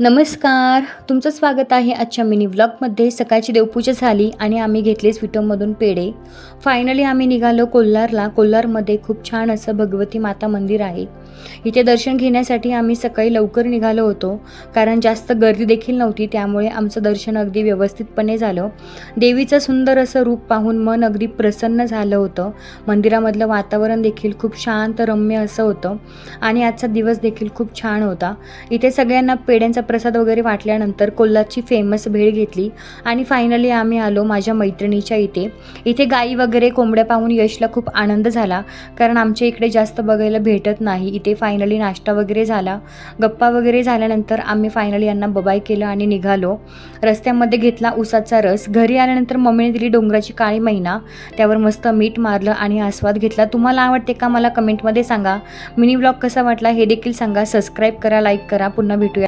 नमस्कार तुमचं स्वागत आहे आजच्या मिनी व्लॉगमध्ये. सकाळची देवपूजा झाली आणि आम्ही घेतले स्वीटमधून पेढे. फायनली आम्ही निघालो कोल्हारला. कोल्हारमध्ये खूप छान असं भगवती माता मंदिर आहे. इथे दर्शन घेण्यासाठी आम्ही सकाळी लवकर निघालो होतो. कारण जास्त गर्दी देखील नव्हती त्यामुळे आमचं दर्शन अगदी व्यवस्थितपणे झालं. देवीचं सुंदर असं रूप पाहून मन अगदी प्रसन्न झालं होतं. मंदिरामधलं वातावरण देखील खूप शांत रम्य असं होतं. आणि आजचा दिवस देखील खूप छान होता. इथे सगळ्यांना पेड्यांचा प्रसाद वगैरे वाटल्यानंतर कोल्हाची फेमस भेळ घेतली. आणि फायनली आम्ही आलो माझ्या मैत्रिणीच्या इथे. इथे गाई वगैरे कोंबड्या पाहून यशला खूप आनंद झाला. कारण आमच्या इकडे जास्त बघायला भेटत नाही. इथे फायनली नाश्ता वगैरे झाला. गप्पा वगैरे झाल्यानंतर आम्ही फायनली यांना बबाय केलं आणि निघालो. रस्त्यामध्ये घेतला उसाचा रस. घरी आल्यानंतर मम्मीने दिली डोंगराची काळी मैना. त्यावर मस्त मीठ मारलं आणि आस्वाद घेतला. तुम्हाला आवडते का? मला कमेंटमध्ये सांगा. मिनी ब्लॉग कसा वाटला? हे देखील सांगा. सबस्क्राईब करा लाईक करा. पुन्हा भेटूया.